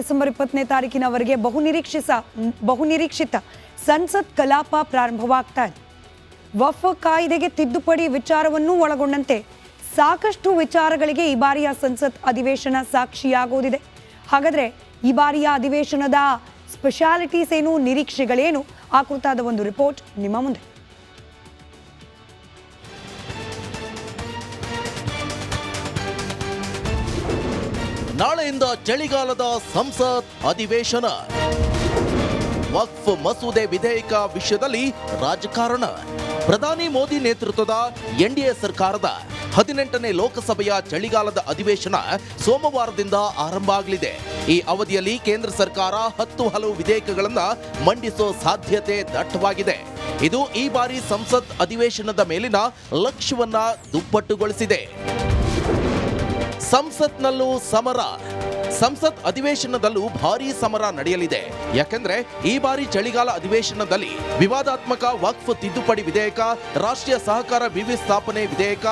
December ಇಪ್ಪತ್ತನೇ ತಾರೀಕಿನವರೆಗೆ ಬಹುನಿರೀಕ್ಷಿಸ ಬಹುನಿರೀಕ್ಷಿತ ಸಂಸತ್ ಕಲಾಪ ಪ್ರಾರಂಭವಾಗ್ತಾ ಇದೆ. ವಫ್ ಕಾಯ್ದೆಗೆ ತಿದ್ದುಪಡಿ ವಿಚಾರವನ್ನೂ ಒಳಗೊಂಡಂತೆ ಸಾಕಷ್ಟು ವಿಚಾರಗಳಿಗೆ ಈ ಬಾರಿಯ ಸಂಸತ್ ಅಧಿವೇಶನ ಸಾಕ್ಷಿಯಾಗುವುದಿದೆ. ಹಾಗಾದ್ರೆ ಈ ಬಾರಿಯ ಅಧಿವೇಶನದ ಸ್ಪೆಷಾಲಿಟೀಸ್ ಏನು, ನಿರೀಕ್ಷೆಗಳೇನು? ಆ ಒಂದು ರಿಪೋರ್ಟ್ ನಿಮ್ಮ ಮುಂದೆ. ಚಳಿಗಾಲದ ಸಂಸತ್ ಅಧಿವೇಶನ. ವಕ್ಫ್ ಮಸೂದೆ ವಿಧೇಯಕ ವಿಷಯದಲ್ಲಿ ರಾಜಕಾರಣ. ಪ್ರಧಾನಿ ಮೋದಿ ನೇತೃತ್ವದ ಎನ್ಡಿಎ ಸರ್ಕಾರದ ಹದಿನೆಂಟನೇ ಲೋಕಸಭೆಯ ಚಳಿಗಾಲದ ಅಧಿವೇಶನ ಸೋಮವಾರದಿಂದ ಆರಂಭ ಆಗಲಿದೆ. ಈ ಅವಧಿಯಲ್ಲಿ ಕೇಂದ್ರ ಸರ್ಕಾರ ಹತ್ತು ಹಲವು ವಿಧೇಯಕಗಳನ್ನ ಮಂಡಿಸೋ ಸಾಧ್ಯತೆ ದಟ್ಟವಾಗಿದೆ. ಇದು ಈ ಬಾರಿ ಸಂಸತ್ ಅಧಿವೇಶನದ ಮೇಲಿನ ಲಕ್ಷ್ಯವನ್ನ ದುಪ್ಪಟ್ಟುಗೊಳಿಸಿದೆ. ಸಂಸತ್ನಲ್ಲೂ ಸಮರ. ಸಂಸತ್ ಅಧಿವೇಶನದಲ್ಲೂ ಭಾರೀ ಸಮರ ನಡೆಯಲಿದೆ. ಯಾಕೆಂದ್ರೆ ಈ ಬಾರಿ ಚಳಿಗಾಲ ಅಧಿವೇಶನದಲ್ಲಿ ವಿವಾದಾತ್ಮಕ ವಕ್ಫ್ ತಿದ್ದುಪಡಿ ವಿಧೇಯಕ, ರಾಷ್ಟ್ರೀಯ ಸಹಕಾರ ವಿವಿ ಸ್ಥಾಪನೆ ವಿಧೇಯಕ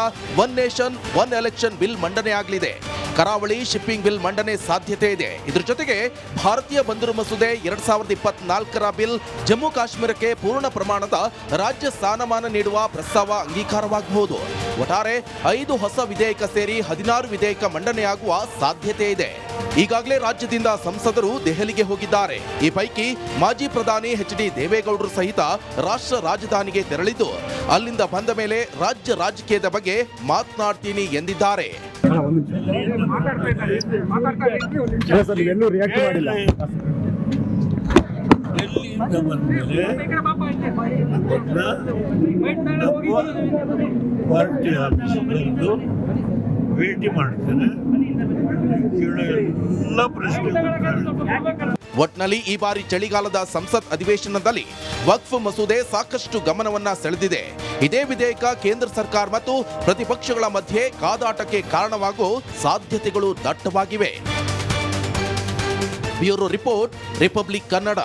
one nation one election bill ಮಂಡನೆಯಾಗಲಿದೆ. ಕರಾವಳಿ ಶಿಪ್ಪಿಂಗ್ ಬಿಲ್ ಮಂಡನೆ ಸಾಧ್ಯತೆ ಇದೆ. ಇದರ ಜೊತೆಗೆ ಭಾರತೀಯ ಬಂದರು ಮಸೂದೆ ಎರಡ್ ಸಾವಿರದ ಇಪ್ಪತ್ನಾಲ್ಕರ ಬಿಲ್ ಜಮ್ಮು ಕಾಶ್ಮೀರಕ್ಕೆ ಪೂರ್ಣ ಪ್ರಮಾಣದ ರಾಜ್ಯ ಸ್ಥಾನಮಾನ ನೀಡುವ ಪ್ರಸ್ತಾವ ಅಂಗೀಕಾರವಾಗಬಹುದು. ಒಟ್ಟಾರೆ ಐದು ಹೊಸ ವಿಧೇಯಕ ಸೇರಿ ಹದಿನಾರು ವಿಧೇಯಕ ಮಂಡನೆಯಾಗುವ ಸಾಧ್ಯತೆ ಇದೆ. ಈಗಾಗಲೇ ರಾಜ್ಯದಿಂದ ಸಂಸದರು ದೆಹಲಿಗೆ ಹೋಗಿದ್ದಾರೆ. ಈ ಪೈಕಿ ಮಾಜಿ ಪ್ರಧಾನಿ ಎಚ್ ಡಿ ದೇವೇಗೌಡರು ಸಹಿತ ರಾಷ್ಟ್ರ ರಾಜಧಾನಿಗೆ ತೆರಳಿದ್ದು. ಅಲ್ಲಿಂದ ಬಂದ ಮೇಲೆ ರಾಜ್ಯ ರಾಜಕೀಯದ ಬಗ್ಗೆ ಮಾತನಾಡ್ತೀನಿ ಎಂದಿದ್ದಾರೆ. ರಿಯಾಕ್ಟ್ ಮಾಡಿಲ್ಲ ಪಾರ್ಟಿ ಆಫೀಸ್ ಭೇಟಿ ಮಾಡ್ತೇನೆ ಕೇಳೋ ಎಲ್ಲ ಪ್ರಶ್ನೆ ಒಟ್ನಲ್ಲಿ ಈ ಬಾರಿ ಚಳಿಗಾಲದ ಸಂಸತ್ ಅಧಿವೇಶನದಲ್ಲಿ ವಕ್ಫ್ ಮಸೂದೆ ಸಾಕಷ್ಟು ಗಮನವನ್ನ ಸೆಳೆದಿದೆ. ಇದೇ ವಿಧೇಯಕ ಕೇಂದ್ರ ಸರ್ಕಾರ ಮತ್ತು ಪ್ರತಿಪಕ್ಷಗಳ ಮಧ್ಯೆ ಕಾದಾಟಕ್ಕೆ ಕಾರಣವಾಗುವ ಸಾಧ್ಯತೆಗಳು ದಟ್ಟವಾಗಿವೆ. Bureau report republic Kannada.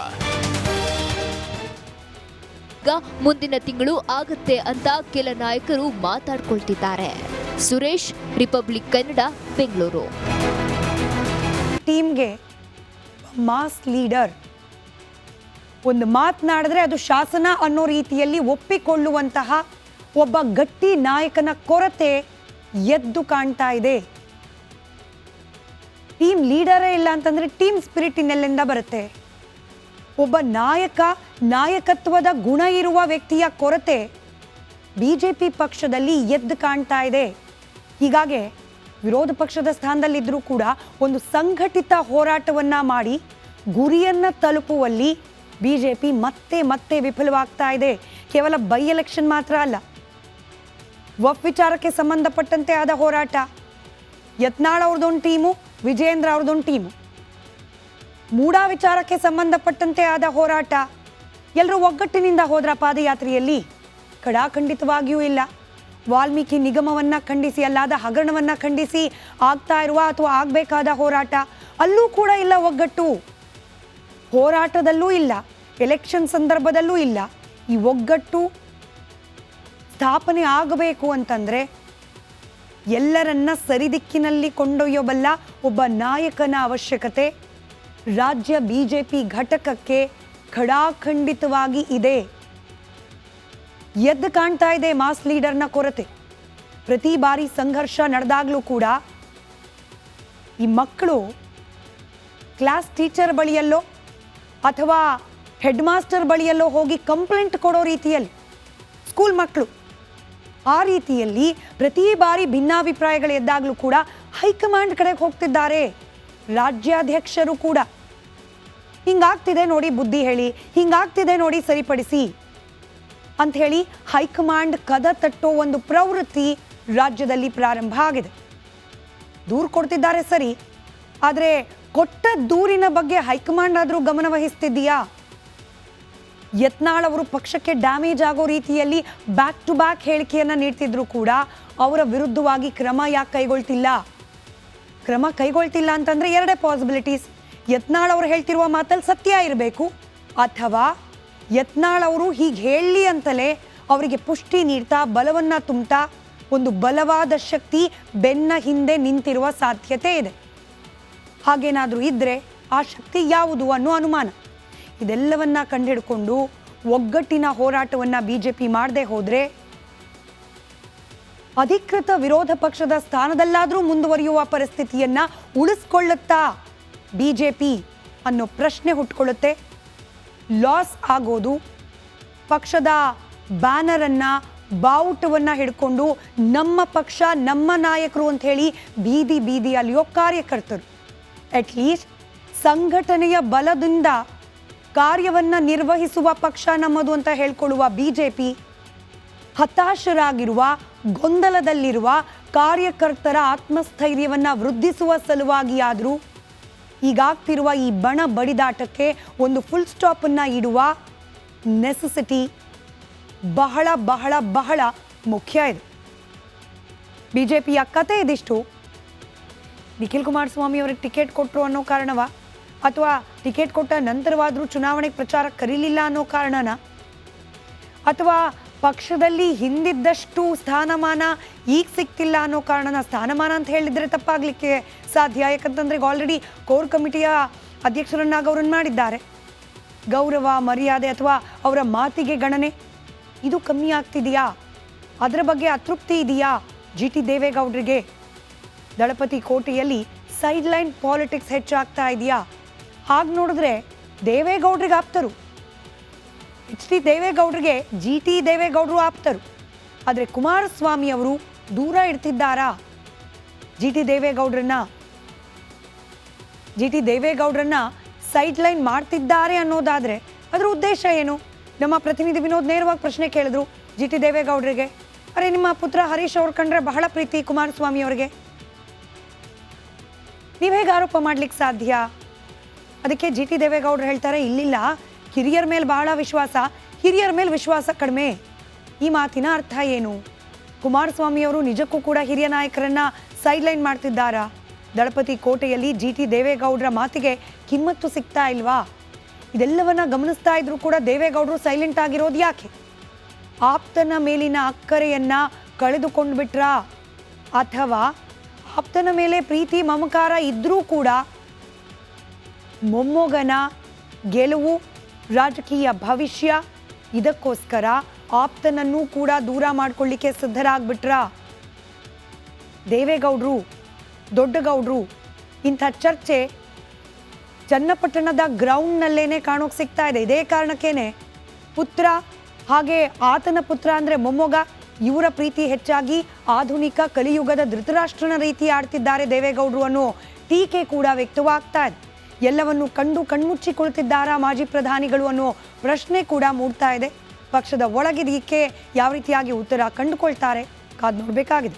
ಮುಂದಿನ ತಿಂಗಳು ಆಗುತ್ತೆ ಅಂತ ಕೆಲ ನಾಯಕರು ಮಾತಾಡ್ಕೊಳ್ತಿದ್ದಾರೆ. ಸುರೇಶ್ ರಿಪಬ್ಲಿಕ್ ಕನ್ನಡ ಬೆಂಗಳೂರು. ಟೀಮ್ಗೆ ಮಾಸ್ ಲೀಡರ್. ಒಂದು ಮಾತನಾಡಿದ್ರೆ ಅದು ಶಾಸನ ಅನ್ನೋ ರೀತಿಯಲ್ಲಿ ಒಪ್ಪಿಕೊಳ್ಳುವಂತಹ ಒಬ್ಬ ಗಟ್ಟಿ ನಾಯಕನ ಕೊರತೆ ಎದ್ದು ಕಾಣ್ತಾ ಇದೆ. ಟೀಮ್ ಲೀಡರೇ ಇಲ್ಲ ಅಂತಂದ್ರೆ ಟೀಮ್ ಸ್ಪಿರಿಟ್ ಇನ್ನೆಲ್ಲಿಂದ ಬರುತ್ತೆ? ಒಬ್ಬ ನಾಯಕ ನಾಯಕತ್ವದ ಗುಣ ಇರುವ ವ್ಯಕ್ತಿಯ ಕೊರತೆ ಬಿಜೆಪಿ ಪಕ್ಷದಲ್ಲಿ ಎದ್ದು ಕಾಣ್ತಾ ಇದೆ. ಹೀಗಾಗಿ ವಿರೋಧ ಪಕ್ಷದ ಸ್ಥಾನದಲ್ಲಿದ್ದರೂ ಕೂಡ ಒಂದು ಸಂಘಟಿತ ಹೋರಾಟವನ್ನ ಮಾಡಿ ಗುರಿಯನ್ನ ತಲುಪುವಲ್ಲಿ ಬಿಜೆಪಿ ಮತ್ತೆ ಮತ್ತೆ ವಿಫಲವಾಗ್ತಾ ಇದೆ. ಕೇವಲ ಬೈ ಎಲೆಕ್ಷನ್ ಮಾತ್ರ ಅಲ್ಲ ವಫ್ ವಿಚಾರಕ್ಕೆ ಸಂಬಂಧಪಟ್ಟಂತೆ ಆದ ಹೋರಾಟ. ಯತ್ನಾಳ್ ಅವ್ರದ್ದೊಂದು ಟೀಮು ವಿಜೇಂದ್ರ ಅವ್ರದ್ದೊಂದು ಟೀಮು. ಮೂಡಾ ವಿಚಾರಕ್ಕೆ ಸಂಬಂಧಪಟ್ಟಂತೆ ಆದ ಹೋರಾಟ. ಎಲ್ಲರೂ ಒಗ್ಗಟ್ಟಿನಿಂದ ಹೋದ್ರ ಪಾದಯಾತ್ರೆಯಲ್ಲಿ ಕಡಾಖಂಡಿತವಾಗಿಯೂ ಇಲ್ಲ. ವಾಲ್ಮೀಕಿ ನಿಗಮವನ್ನ ಖಂಡಿಸಿ, ಅಲ್ಲಾದ ಹಗರಣವನ್ನ ಖಂಡಿಸಿ ಆಗ್ತಾ ಇರುವ ಅಥವಾ ಆಗಬೇಕಾದ ಹೋರಾಟ ಅಲ್ಲೂ ಕೂಡ ಇಲ್ಲ ಒಗ್ಗಟ್ಟು. ಹೋರಾಟದಲ್ಲೂ ಇಲ್ಲ ಎಲೆಕ್ಷನ್ ಸಂದರ್ಭದಲ್ಲೂ ಇಲ್ಲ. ಈ ಒಗ್ಗಟ್ಟು ಸ್ಥಾಪನೆ ಆಗಬೇಕು ಅಂತಂದ್ರೆ ಎಲ್ಲರನ್ನ ಸರಿದಿಕ್ಕಿನಲ್ಲಿ ಕೊಂಡೊಯ್ಯಬಲ್ಲ ಒಬ್ಬ ನಾಯಕನ ಅವಶ್ಯಕತೆ ರಾಜ್ಯ ಬಿಜೆಪಿ ಘಟಕಕ್ಕೆ ಖಡಾಖಂಡಿತವಾಗಿ ಇದೆ. ಎದ್ದು ಕಾಣ್ತಾ ಇದೆ ಮಾಸ್ ಲೀಡರ್ನ ಕೊರತೆ. ಪ್ರತಿ ಬಾರಿ ಸಂಘರ್ಷ ನಡೆದಾಗಲೂ ಕೂಡ ಈ ಮಕ್ಕಳು ಕ್ಲಾಸ್ ಟೀಚರ್ ಬಳಿಯಲ್ಲೋ ಅಥವಾ ಹೆಡ್ ಮಾಸ್ಟರ್ ಬಳಿಯಲ್ಲೋ ಹೋಗಿ ಕಂಪ್ಲೇಂಟ್ ಕೊಡೋ ರೀತಿಯಲ್ಲಿ, ಸ್ಕೂಲ್ ಮಕ್ಕಳು, ಆ ರೀತಿಯಲ್ಲಿ ಪ್ರತಿ ಬಾರಿ ಭಿನ್ನಾಭಿಪ್ರಾಯಗಳು ಎದ್ದಾಗಲೂ ಕೂಡ ಹೈಕಮಾಂಡ್ ಕಡೆಗೆ ಹೋಗ್ತಿದ್ದಾರೆ. ರಾಜ್ಯಾಧ್ಯಕ್ಷರು ಕೂಡ. ಹಿಂಗಾಗ್ತಿದೆ ನೋಡಿ ಬುದ್ಧಿ ಹೇಳಿ, ಹಿಂಗಾಗ್ತಿದೆ ನೋಡಿ ಸರಿಪಡಿಸಿ. ಅಂತ ಹೇಳಿ ಹೈಕಮಾಂಡ್ ಕದ ತಟ್ಟೋ ಒಂದು ಪ್ರವೃತ್ತಿ ರಾಜ್ಯದಲ್ಲಿ ಪ್ರಾರಂಭ ಆಗಿದೆ. ದೂರು ಕೊಡ್ತಿದ್ದಾರೆ ಸರಿ, ಆದರೆ ಕೊಟ್ಟ ದೂರಿನ ಬಗ್ಗೆ ಹೈಕಮಾಂಡ್ ಆದರೂ ಗಮನ ವಹಿಸ್ತಿದ್ದೀಯಾ? ಯತ್ನಾಳ್ ಅವರು ಪಕ್ಷಕ್ಕೆ ಡ್ಯಾಮೇಜ್ ಆಗೋ ರೀತಿಯಲ್ಲಿ ಬ್ಯಾಕ್ ಟು ಬ್ಯಾಕ್ ಹೇಳಿಕೆಯನ್ನು ನೀಡ್ತಿದ್ರು ಕೂಡ ಅವರ ವಿರುದ್ಧವಾಗಿ ಕ್ರಮ ಯಾಕೆ ಕೈಗೊಳ್ತಿಲ್ಲ? ಕ್ರಮ ಕೈಗೊಳ್ತಿಲ್ಲ ಅಂತಂದ್ರೆ ಎರಡೇ ಪಾಸಿಬಿಲಿಟೀಸ್ ಯತ್ನಾಳ್ ಅವರು ಹೇಳ್ತಿರುವ ಮಾತಲ್ಲಿ ಸತ್ಯ ಇರಬೇಕು, ಅಥವಾ ಯತ್ನಾಳ್ ಅವರು ಹೀಗೆ ಹೇಳಲಿ ಅಂತಲೇ ಅವರಿಗೆ ಪುಷ್ಟಿ ನೀಡ್ತಾ, ಬಲವನ್ನ ತುಂಬ್ತಾ, ಒಂದು ಬಲವಾದ ಶಕ್ತಿ ಬೆನ್ನ ಹಿಂದೆ ನಿಂತಿರುವ ಸಾಧ್ಯತೆ ಇದೆ. ಹಾಗೇನಾದರೂ ಇದ್ರೆ ಆ ಶಕ್ತಿ ಯಾವುದು ಅನ್ನೋ ಅನುಮಾನ. ಇದೆಲ್ಲವನ್ನ ಕಂಡುಹಿಡ್ಕೊಂಡು ಒಗ್ಗಟ್ಟಿನ ಹೋರಾಟವನ್ನ ಬಿಜೆಪಿ ಮಾಡದೆ ಹೋದ್ರೆ ಅಧಿಕೃತ ವಿರೋಧ ಪಕ್ಷದ ಸ್ಥಾನದಲ್ಲಾದರೂ ಮುಂದುವರಿಯುವ ಪರಿಸ್ಥಿತಿಯನ್ನ ಉಳಿಸ್ಕೊಳ್ಳುತ್ತಾ ಬಿಜೆಪಿ ಅನ್ನೋ ಪ್ರಶ್ನೆ ಹುಟ್ಕೊಳ್ಳುತ್ತೆ. ಲಾಸ್ ಆಗೋದು. ಪಕ್ಷದ ಬ್ಯಾನರನ್ನು, ಬಾವುಟವನ್ನ ಹಿಡ್ಕೊಂಡು ನಮ್ಮ ಪಕ್ಷ, ನಮ್ಮ ನಾಯಕರು ಅಂತ ಹೇಳಿ ಬೀದಿ ಬೀದಿಯಲ್ಲಿಯೋ ಕಾರ್ಯಕರ್ತರು. ಅಟ್ಲೀಸ್ಟ್ ಸಂಘಟನೆಯ ಬಲದಿಂದ ಕಾರ್ಯವನ್ನ ನಿರ್ವಹಿಸುವ ಪಕ್ಷ ನಮ್ಮದು ಅಂತ ಹೇಳ್ಕೊಳ್ಳುವ ಬಿಜೆಪಿ ಹತಾಶರಾಗಿರುವ, ಗೊಂದಲದಲ್ಲಿರುವ ಕಾರ್ಯಕರ್ತರ ಆತ್ಮಸ್ಥೈರ್ಯವನ್ನ ವೃದ್ಧಿಸುವ ಸಲುವಾಗಿಯಾದರೂ ಈಗಾಗ್ತಿರುವ ಈ ಬಣ ಬಡಿದಾಟಕ್ಕೆ ಒಂದು ಫುಲ್ ಸ್ಟಾಪನ್ನು ಇಡುವ ನೆಸೆಸಿಟಿ ಬಹಳ ಬಹಳ ಬಹಳ ಮುಖ್ಯ ಇದೆ. ಬಿಜೆಪಿಯ ಕತೆ ಇದಿಷ್ಟು. ನಿಖಿಲ್ ಕುಮಾರಸ್ವಾಮಿ ಅವರಿಗೆ ಟಿಕೆಟ್ ಕೊಟ್ಟರು ಅನ್ನೋ ಕಾರಣವ? ಅಥವಾ ಟಿಕೆಟ್ ಕೊಟ್ಟ ನಂತರವಾದರೂ ಚುನಾವಣೆಗೆ ಪ್ರಚಾರ ಕರೀಲಿಲ್ಲ ಅನ್ನೋ ಕಾರಣನ? ಅಥವಾ ಪಕ್ಷದಲ್ಲಿ ಹಿಂದಿದ್ದಷ್ಟು ಸ್ಥಾನಮಾನ ಈಗ ಸಿಕ್ತಿಲ್ಲ ಅನ್ನೋ ಕಾರಣನ ಸ್ಥಾನಮಾನ ಅಂತ ಹೇಳಿದ್ರೆ ತಪ್ಪಾಗಲಿಕ್ಕೆ ಸಾಧ್ಯ. ಯಾಕಂತಂದ್ರೆ ಆಲ್ರೆಡಿ ಕೋರ್ ಕಮಿಟಿಯ ಅಧ್ಯಕ್ಷರನ್ನಾಗಿ ಅವರನ್ನು ಮಾಡಿದ್ದಾರೆ. ಗೌರವ, ಮರ್ಯಾದೆ ಅಥವಾ ಅವರ ಮಾತಿಗೆ ಗಣನೆ, ಇದು ಕಮ್ಮಿ ಆಗ್ತಿದೆಯಾ? ಅದರ ಬಗ್ಗೆ ಅತೃಪ್ತಿ ಇದೆಯಾ? ಜಿ ಟಿ ದೇವೇಗೌಡರಿಗೆ ದಳಪತಿ ಕೋಟೆಯಲ್ಲಿ ಸೈಡ್ ಲೈನ್ ಪಾಲಿಟಿಕ್ಸ್ ಹೆಚ್ಚಾಗ್ತಾ ಇದೆಯಾ? ಹಾಗೆ ನೋಡಿದ್ರೆ ದೇವೇಗೌಡರಿಗೆ ಆಪ್ತರು. ಎಚ್ ಡಿ ದೇವೇಗೌಡರಿಗೆ ಜಿ ಟಿ ದೇವೇಗೌಡರು ಆಪ್ತರು. ಆದರೆ ಕುಮಾರಸ್ವಾಮಿ ಅವರು ದೂರ ಇಡ್ತಿದ್ದಾರಾ ಜಿ ಟಿ ದೇವೇಗೌಡರನ್ನ? ಜಿ ಟಿ ದೇವೇಗೌಡರನ್ನ ಸೈಡ್ ಲೈನ್ ಮಾಡ್ತಿದ್ದಾರೆ ಅನ್ನೋದಾದರೆ ಅದರ ಉದ್ದೇಶ ಏನು? ನಮ್ಮ ಪ್ರತಿನಿಧಿ ವಿನೋದ್ ನೇರವಾಗಿ ಪ್ರಶ್ನೆ ಕೇಳಿದ್ರು ಜಿ ಟಿ ದೇವೇಗೌಡರಿಗೆ. ಅರೆ, ನಿಮ್ಮ ಪುತ್ರ ಹರೀಶ್ ಅವ್ರ ಕಂಡ್ರೆ ಬಹಳ ಪ್ರೀತಿ ಕುಮಾರಸ್ವಾಮಿ ಅವರಿಗೆ. ನೀವು ಹೇಗೆ ಆರೋಪ ಮಾಡ್ಲಿಕ್ಕೆ ಸಾಧ್ಯ? ಅದಕ್ಕೆ ಜಿ ಟಿ ದೇವೇಗೌಡರು ಹೇಳ್ತಾರೆ, ಇಲ್ಲಿಲ್ಲ ಹಿರಿಯರ ಮೇಲೆ ಬಹಳ ವಿಶ್ವಾಸ, ಹಿರಿಯರ ಮೇಲೆ ವಿಶ್ವಾಸ ಕಡಿಮೆ. ಈ ಮಾತಿನ ಅರ್ಥ ಏನು? ಕುಮಾರಸ್ವಾಮಿಯವರು ನಿಜಕ್ಕೂ ಕೂಡ ಹಿರಿಯ ನಾಯಕರನ್ನ ಸೈಡ್ಲೈನ್ ಮಾಡ್ತಿದ್ದಾರಾ? ದಳಪತಿ ಕೋಟೆಯಲ್ಲಿ ಜಿ ಟಿ ದೇವೇಗೌಡರ ಮಾತಿಗೆ ಕಿಮ್ಮತ್ತು ಸಿಗ್ತಾ ಇಲ್ವಾ? ಇದೆಲ್ಲವನ್ನ ಗಮನಿಸ್ತಾ ಇದ್ರು ಕೂಡ ದೇವೇಗೌಡರು ಸೈಲೆಂಟ್ ಆಗಿರೋದು ಯಾಕೆ? ಆಪ್ತನ ಮೇಲಿನ ಅಕ್ಕರೆಯನ್ನ ಕಳೆದುಕೊಂಡು ಬಿಟ್ರಾ ಅಥವಾ ಆಪ್ತನ ಮೇಲೆ ಪ್ರೀತಿ ಮಮಕಾರ ಇದ್ರೂ ಕೂಡ ಮೊಮ್ಮಗನ ಗೆಲುವು ರಾಜಕೀಯ ಭವಿಷ್ಯ, ಇದಕ್ಕೋಸ್ಕರ ಆಪ್ತನನ್ನೂ ಕೂಡ ದೂರ ಮಾಡ್ಕೊಳ್ಳಿಕ್ಕೆ ಸಿದ್ಧರಾಗ್ಬಿಟ್ರ? ದೇವೇಗೌಡರು, ದೊಡ್ಡಗೌಡರು, ಇಂಥ ಚರ್ಚೆ ಚನ್ನಪಟ್ಟಣದ ಗ್ರೌಂಡ್ನಲ್ಲೇನೆ ಕಾಣೋಕೆ ಸಿಗ್ತಾ ಇದೆ. ಇದೇ ಕಾರಣಕ್ಕೇನೆ ಪುತ್ರ ಹಾಗೆ ಆತನ ಪುತ್ರ ಅಂದರೆ ಮೊಮ್ಮಗ, ಇವರ ಪ್ರೀತಿ ಹೆಚ್ಚಾಗಿ ಆಧುನಿಕ ಕಲಿಯುಗದ ಧೃತರಾಷ್ಟ್ರನ ರೀತಿ ಆಡ್ತಿದ್ದಾರೆ ದೇವೇಗೌಡರು ಅನ್ನೋ ಟೀಕೆ ಕೂಡ ವ್ಯಕ್ತವಾಗ್ತಾ ಇದೆ. ಎಲ್ಲವನ್ನು ಕಂಡು ಕಣ್ಮುಚ್ಚಿ ಕುಳಿತಿದ್ದಾರಾ ಮಾಜಿ ಪ್ರಧಾನಿಗಳು ಅನ್ನೋ ಪ್ರಶ್ನೆ ಕೂಡ ಮೂಡ್ತಾ ಇದೆ. ಪಕ್ಷದ ಒಳಗಿದಕ್ಕೆ ಯಾವ ರೀತಿಯಾಗಿ ಉತ್ತರ ಕಂಡುಕೊಳ್ತಾರೆ ಕಾದ್ ನೋಡಬೇಕಾಗಿದೆ.